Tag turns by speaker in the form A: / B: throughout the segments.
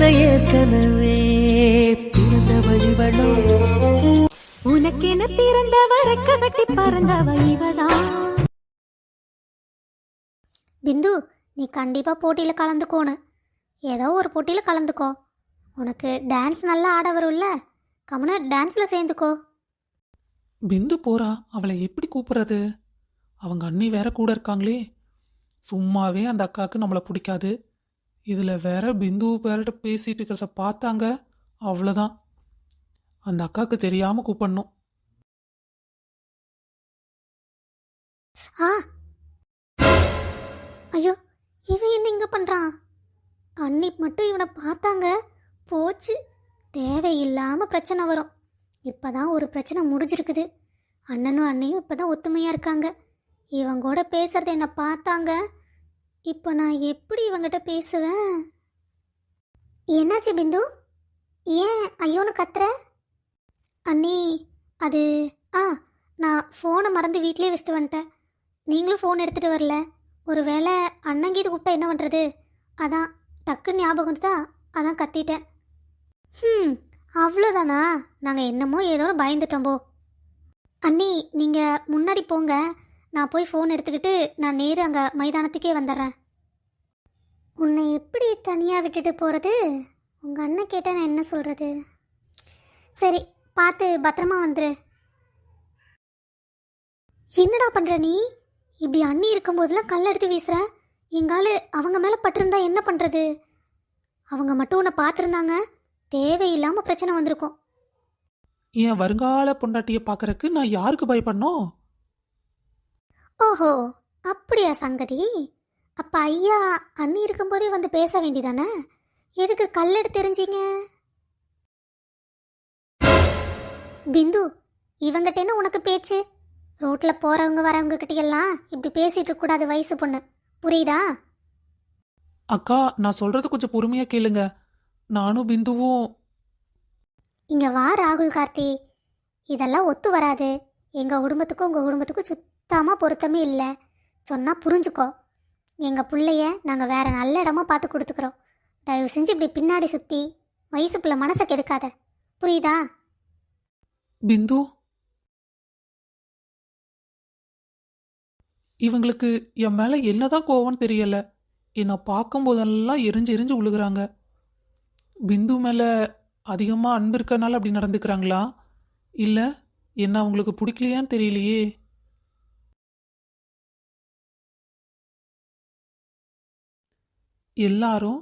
A: என ஏற்கனவே பிறந்தவள் இவளோ
B: உனக்கென பிறந்தவ ரெக்க கட்டி பறந்தவ இவதான்
C: பிந்து நீ கண்டிப்பாக போட்டியில் கலந்துக்கோணும் ஏதோ ஒரு போட்டியில் கலந்துக்கோ. உனக்கு டான்ஸ் நல்லா ஆட வரும்ல கம்முன்னு டான்ஸில் சேர்ந்துக்கோ.
D: பிந்து போறா. அவளை எப்படி கூப்பிடுறது? அவங்க அண்ணி வேற கூட இருக்காங்களே. சும்மாவே அந்த அக்காவுக்கு நம்மளை பிடிக்காது. இதில் வேற பிந்து பேர்கிட்ட பேசிகிட்டு இருக்கிறத பார்த்தாங்க. அவ்வளோதான் அந்த அக்காவுக்கு தெரியாமல் கூப்பிடணும்.
C: ஆ. ஐயோ இவன் என்ன இங்கே பண்ணுறான் அன்னி மட்டும் இவனை பார்த்தாங்க. போச்சு. தேவையில்லாமல் பிரச்சனை வரும். இப்போ தான் ஒரு பிரச்சனை முடிஞ்சிருக்குது. அண்ணனும் அன்னையும் இப்போ தான் ஒத்துமையாக இருக்காங்க. இவங்க கூட பேசுகிறத என்னை பார்த்தாங்க. இப்போ நான் எப்படி இவங்கிட்ட பேசுவேன்? என்னாச்சு பிந்து? ஏன் ஐயோன்னு கத்துற? அண்ணி அது ஆ நான் ஃபோனை மறந்து வீட்லேயே வச்சுட்டு வந்துட்டேன். நீங்களும் ஃபோன் எடுத்துகிட்டு வரல. ஒரு வேளை அண்ணங்கீது கூப்பிட்டா என்ன பண்ணுறது அதான் டக்குன்னு ஞாபகம் வந்துதா அதான் கத்திட்டேன். ம் அவ்வளோதானா நாங்கள் என்னமோ ஏதோ பயந்துட்டோம் போ. அண்ணி நீங்கள் முன்னாடி போங்க. நான் போய் ஃபோன் எடுத்துக்கிட்டு நான் நேரு அங்கே மைதானத்துக்கே வந்துடுறேன். உன்னை எப்படி தனியாக விட்டுட்டு போகிறது உங்கள் அண்ணன் கேட்டால் நான் என்ன சொல்கிறது சரி பார்த்து பத்திரமா வந்துரு. என்னடா பண்ணுற நீ? இப்படி அண்ணி இருக்கும்போதெல்லாம் கல் எடுத்து வீசுற? எங்காலு அவங்க மேலே பட்டிருந்தா என்ன பண்ணுறது அவங்க மட்டும் உன்னை பார்த்துருந்தாங்க. தேவையில்லாமல் பிரச்சனை வந்திருக்கும்.
D: என் வருங்கால பொண்டாட்டியை பார்க்கறக்கு நான் யாருக்கு பயப்படணும்?
C: ஓஹோ அப்படியா சங்கதி? அப்ப ஐயா அண்ணி இருக்கும்போதே வந்து பேச வேண்டியதானே எதுக்கு கல் எடுத்து எறிஞ்சீங்க? பிந்து இவங்கிட்ட என்ன உனக்கு பேச்சு? ரோட்ல போறவங்க வரவங்க கிட்டயெல்லாம் இப்படி பேசிட்டு கூடாது வயசு பொண்ணு. புரியுதா?
D: அக்கா நான் சொல்றது கொஞ்சம் பொறுமையா கேளுங்க. நானும் பிந்துவும்
C: இங்க வா ராகுல் கார்த்தி. இதெல்லாம் ஒத்து வராது. எங்க குடும்பத்துக்கும் உங்க குடும்பத்துக்கும் சுத்தமாக பொருத்தமே இல்லை. சொன்னால் புரிஞ்சுக்கோ. எங்கள் பிள்ளைய நாங்கள் வேற நல்ல இடமா பார்த்து கொடுத்துக்குறோம். தயவு செஞ்சு இப்படி பின்னாடி சுற்றி வயசு பிள்ளை மனசை கெடுக்காத. புரியுதா?
D: பிந்து. இவங்களுக்கு என் மேலே என்னதான் கோவம்னு தெரியல. என்னை பார்க்கும்போதெல்லாம் எரிஞ்சு எரிஞ்சு உழுகுறாங்க. பிந்து மேலே அதிகமாக அன்பு இருக்கனால அப்படி நடந்துக்கிறாங்களா? இல்லை என்ன அவங்களுக்கு பிடிக்கலையான்னு தெரியலையே. எல்லாரும்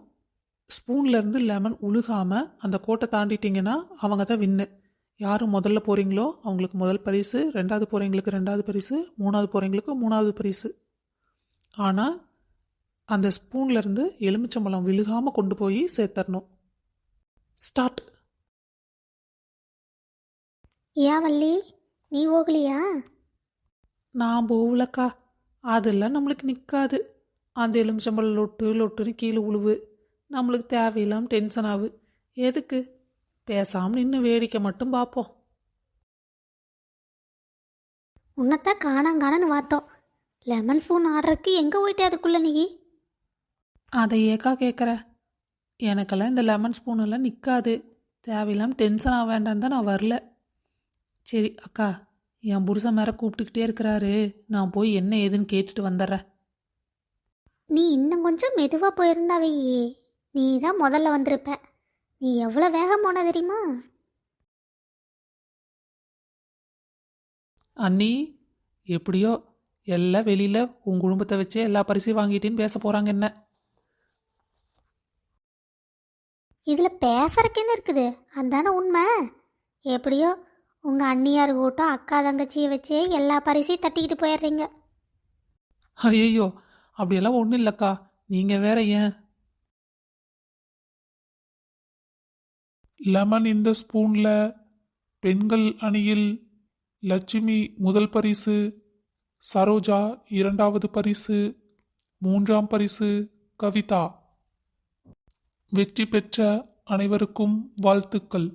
D: ஸ்பூன்ல இருந்து லெமன் உழுகாம அந்த கோட்டை தாண்டிட்டீங்கன்னா அவங்க தான் வின்னு யார் முதல்ல போகிறீங்களோ அவங்களுக்கு முதல் பரிசு ரெண்டாவது போகிறவங்களுக்கு ரெண்டாவது பரிசு மூணாவது போகிறவங்களுக்கு மூணாவது பரிசு. ஆனால் அந்த ஸ்பூன்ல இருந்து எலுமிச்சம்பழம் விழுகாமல் கொண்டு போய் சேர்த்தரணும். ஸ்டார்ட்
C: ஏன் வள்ளி நீ ஓகலியா?
D: நான் போகலக்கா. அதெல்லாம் நம்மளுக்கு நிற்காது அந்த எலுமிச்சம்பழம் லொட்டு லொட்டுன்னு கீழே உழுவு. நம்மளுக்கு தேவையில்லாமல் டென்ஷன் ஆகு எதுக்கு? பேசாமல் நின்று வேடிக்கை மட்டும் பார்ப்போம்.
C: உன்னைத்தான் காணாங்கானன்னு பார்த்தோம். லெமன் ஸ்பூன் ஆர்டருக்கு எங்கே போயிட்டே அதுக்குள்ள நீ?
D: அதை ஏக்கா கேட்குற எனக்கெல்லாம் இந்த லெமன் ஸ்பூன் எல்லாம் நிற்காது தேவையில்லாமல் டென்ஷன் ஆக வேண்டான்னு தான் நான் வரல. சரி அக்கா என் புருஷன் மேலே கூப்பிட்டுக்கிட்டே இருக்கிறாரு. நான் போய் என்ன ஏதுன்னு கேட்டுட்டு வந்துடுறேன்.
C: நீ இன்னும் கொஞ்சம் மெதுவாக போயிருந்தாவே நீ தான் முதல்ல வந்திருப்ப. நீ எவ்வளோ வேகம் போன தெரியுமா?
D: அண்ணி எப்படியோ எல்லாம் வெளியில் உன் குடும்பத்தை வச்சே எல்லா பரிசையும் வாங்கிட்டேன்னு பேச போகிறாங்க என்ன?
C: இதில் என்ன இருக்குது? அதானே உண்மை. எப்படியோ உங்கள் அண்ணியார் கூட்டம் அக்கா தங்கச்சியை வச்சே எல்லா பரிசையும் தட்டிக்கிட்டு போயிடுறீங்க.
D: ஐயோ அப்படியெல்லாம் ஒன்றும் இல்லைக்கா. நீங்கள் வேற ஏன்?
E: லெமன் இந்த ஸ்பூனில் பெண்கள் அணியில் லட்சுமி முதல் பரிசு சரோஜா இரண்டாவது பரிசு மூன்றாம் பரிசு கவிதா. வெற்றி பெற்ற அனைவருக்கும் வாழ்த்துக்கள்.